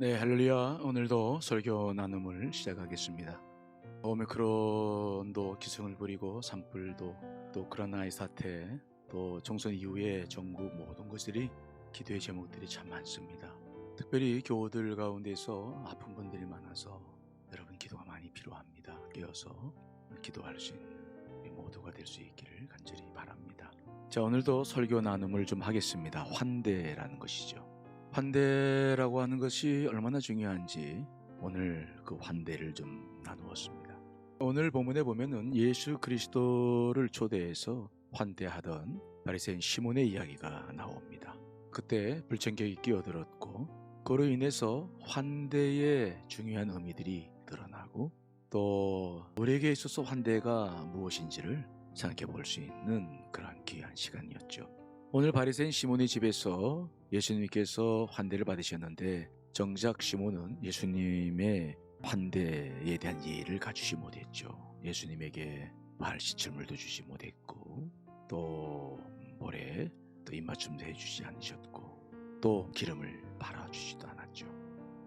네, 할렐루야. 오늘도 설교 나눔을 시작하겠습니다. 오미크론도 기승을 부리고 산불도 또 우크라이나의 사태 또 총선 이후에 전국 모든 것들이 기도의 제목들이 참 많습니다. 특별히 교우들 가운데서 아픈 분들이 많아서 여러분 기도가 많이 필요합니다. 깨어서 기도할 수 있는 우리 모두가 될 수 있기를 간절히 바랍니다. 자, 오늘도 설교 나눔을 좀 하겠습니다. 환대라는 것이죠. 환대라고 하는 것이 얼마나 중요한지 오늘 그 환대를 좀 나누었습니다. 오늘 본문에 보면은 예수 그리스도를 초대해서 환대하던 바리새인 시몬의 이야기가 나옵니다. 그때 불청객이 끼어들었고 그로 인해서 환대의 중요한 의미들이 드러나고 또 우리에게 있어서 환대가 무엇인지를 생각해 볼 수 있는 그런 귀한 시간이었죠. 오늘 바리새인 시몬의 집에서 예수님께서 환대를 받으셨는데 정작 시몬은 예수님의 환대에 대한 예의를 갖추지 못했죠. 예수님에게 발 씻을 물도 주지 못했고 또 모래 또 입맞춤도 해주지 않으셨고 또 기름을 발아주지도 않았죠.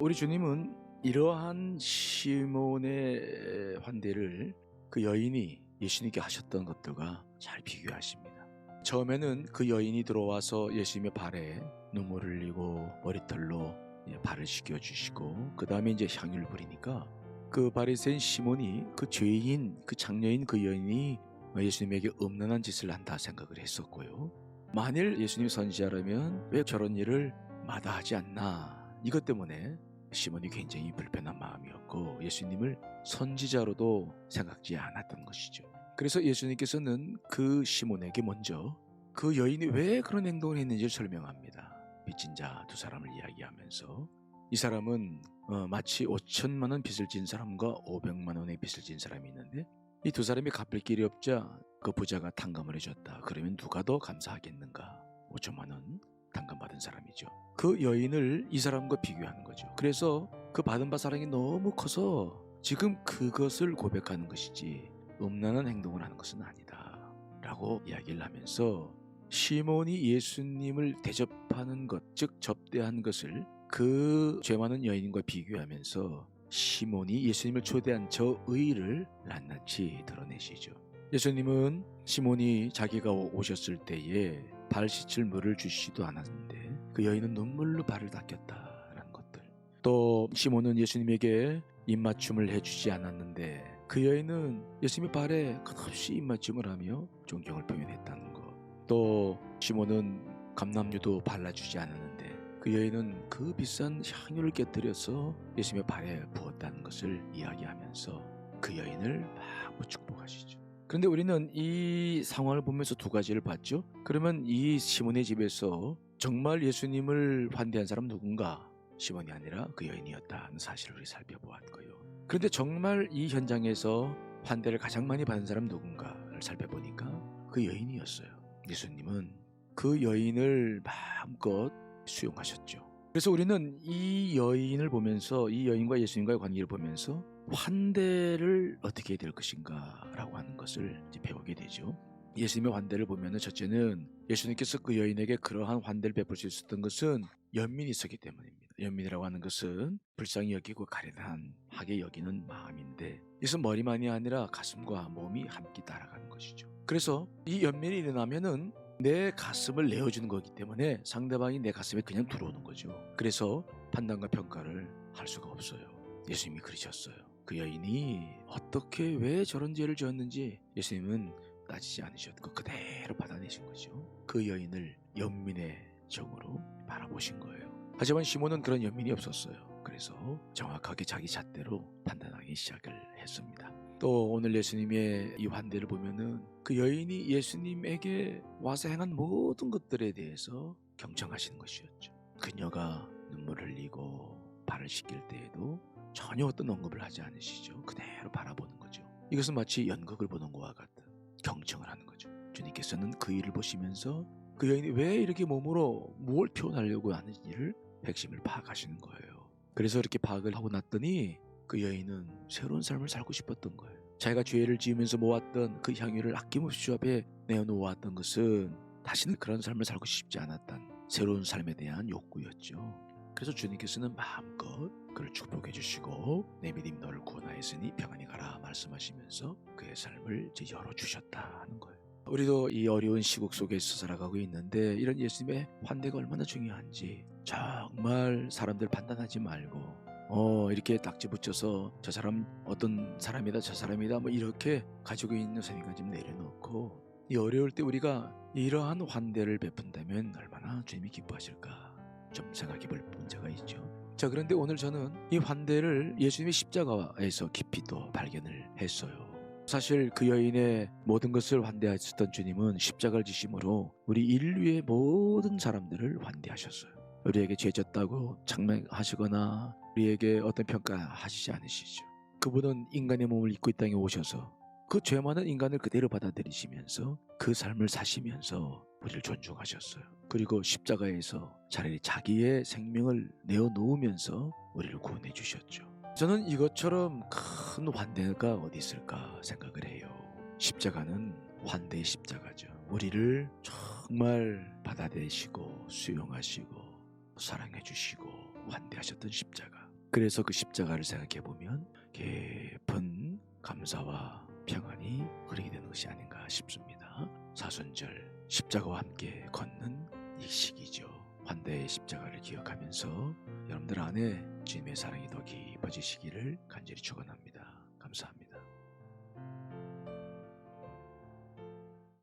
우리 주님은 이러한 시몬의 환대를 그 여인이 예수님께 하셨던 것들과 잘 비교하십니다. 처음에는 그 여인이 들어와서 예수님의 발에 눈물을 흘리고 머리털로 예, 발을 씻겨주시고 그 다음에 이제 향유를 부리니까 그 바리새인 시몬이 그 죄인 그 장녀인 그 여인이 예수님에게 음란한 짓을 한다 생각을 했었고요. 만일 예수님 선지자라면 왜 저런 일을 마다하지 않나 이것 때문에 시몬이 굉장히 불편한 마음이었고 예수님을 선지자로도 생각지 않았던 것이죠. 그래서 예수님께서는 그 시몬에게 먼저 그 여인이 왜 그런 행동을 했는지를 설명합니다. 빚진 자 두 사람을 이야기하면서 이 사람은 어, 마치 5천만 원 빚을 진 사람과 500만 원의 빚을 진 사람이 있는데 이 두 사람이 갚을 길이 없자 그 부자가 탕감을 해줬다. 그러면 누가 더 감사하겠는가? 5천만 원 탕감받은 사람이죠. 그 여인을 이 사람과 비교하는 거죠. 그래서 그 받은 바 사랑이 너무 커서 지금 그것을 고백하는 것이지 음란한 행동을 하는 것은 아니다. 라고 이야기를 하면서 시몬이 예수님을 대접하는 것, 즉 접대한 것을 그 죄 많은 여인과 비교하면서 시몬이 예수님을 초대한 저 의를 낱낱이 드러내시죠. 예수님은 시몬이 자기가 오셨을 때에 발 씻을 물을 주시지도 않았는데 그 여인은 눈물로 발을 닦였다라는 것들. 또 시몬은 예수님에게 입맞춤을 해주지 않았는데 그 여인은 예수님의 발에 끝없이 입맞춤을 하며 존경을 표현했다는 것. 또 시몬은 감남유도 발라주지 않았는데 그 여인은 그 비싼 향유를 깨뜨려서 예수님의 발에 부었다는 것을 이야기하면서 그 여인을 막 축복하시죠. 그런데 우리는 이 상황을 보면서 두 가지를 봤죠. 그러면 이 시몬의 집에서 정말 예수님을 환대한 사람 누군가? 시몬이 아니라 그 여인이었다는 사실을 우리 살펴보았고요. 그런데 정말 이 현장에서 환대를 가장 많이 받은 사람 누군가를 살펴보니까 그 여인이었어요. 예수님은 그 여인을 마음껏 수용하셨죠. 그래서 우리는 이 여인을 보면서 이 여인과 예수님과의 관계를 보면서 환대를 어떻게 해야 될 것인가 라고 하는 것을 배우게 되죠. 예수님의 환대를 보면 첫째는 예수님께서 그 여인에게 그러한 환대를 베풀 수 있었던 것은 연민이 있었기 때문입니다. 연민이라고 하는 것은 불쌍히 여기고 가련하게 여기는 마음인데 이것은 머리만이 아니라 가슴과 몸이 함께 따라가는 것이죠. 그래서 이 연민이 일어나면은 내 가슴을 내어주는 거기 때문에 상대방이 내 가슴에 그냥 들어오는 거죠. 그래서 판단과 평가를 할 수가 없어요. 예수님이 그러셨어요. 그 여인이 어떻게 왜 저런 죄를 지었는지 예수님은 따지지 않으셨고 그대로 받아내신 거죠. 그 여인을 연민의 정으로 바라보신 거예요. 하지만 시몬은 그런 연민이 없었어요. 그래서 정확하게 자기 잣대로 판단하기 시작을 했습니다. 또 오늘 예수님의 이 환대를 보면은 그 여인이 예수님에게 와서 행한 모든 것들에 대해서 경청하시는 것이었죠. 그녀가 눈물을 흘리고 발을 씻길 때에도 전혀 어떤 언급을 하지 않으시죠. 그대로 바라보는 거죠. 이것은 마치 연극을 보는 것과 같은 경청을 하는 거죠. 주님께서는 그 일을 보시면서 그 여인이 왜 이렇게 몸으로 뭘 표현하려고 하는지를 핵심을 파악하시는 거예요. 그래서 이렇게 파악을 하고 났더니 그 여인은 새로운 삶을 살고 싶었던 거예요. 자기가 죄를 지으면서 모았던 그 향유를 아낌없이 주 앞에 내어놓았던 것은 다시는 그런 삶을 살고 싶지 않았던 새로운 삶에 대한 욕구였죠. 그래서 주님께서는 마음껏 그를 축복해 주시고 내 믿음 너를 구원하였으니 평안히 가라 말씀하시면서 그의 삶을 이제 열어주셨다 하는 거예요. 우리도 이 어려운 시국 속에서 살아가고 있는데 이런 예수님의 환대가 얼마나 중요한지 정말 사람들 판단하지 말고 어 이렇게 딱지 붙여서 저 사람 어떤 사람이다 저 사람이다 뭐 이렇게 가지고 있는 생각 좀 내려놓고 이 어려울 때 우리가 이러한 환대를 베푼다면 얼마나 주님이 기뻐하실까 좀 생각해 볼 문제가 있죠. 자 그런데 오늘 저는 이 환대를 예수님의 십자가에서 깊이 또 발견을 했어요. 사실 그 여인의 모든 것을 환대하셨던 주님은 십자가를 지심으로 우리 인류의 모든 사람들을 환대하셨어요. 우리에게 죄졌다고 장명하시거나 우리에게 어떤 평가하시지 않으시죠. 그분은 인간의 몸을 입고 이 땅에 오셔서 그 죄 많은 인간을 그대로 받아들이시면서 그 삶을 사시면서 우리를 존중하셨어요. 그리고 십자가에서 차라리 자기의 생명을 내어 놓으면서 우리를 구원해 주셨죠. 저는 이것처럼 큰 환대가 어디 있을까 생각을 해요. 십자가는 환대의 십자가죠. 우리를 정말 받아들이시고 수용하시고 사랑해 주시고 환대하셨던 십자가. 그래서 그 십자가를 생각해 보면 깊은 감사와 평안이 흐르게 되는 것이 아닌가 싶습니다. 사순절 십자가와 함께 걷는. 환대의 십자가를 기억하면서 여러분들 안에 주님의 사랑이 더 깊어지시기를 간절히 축원합니다. 감사합니다.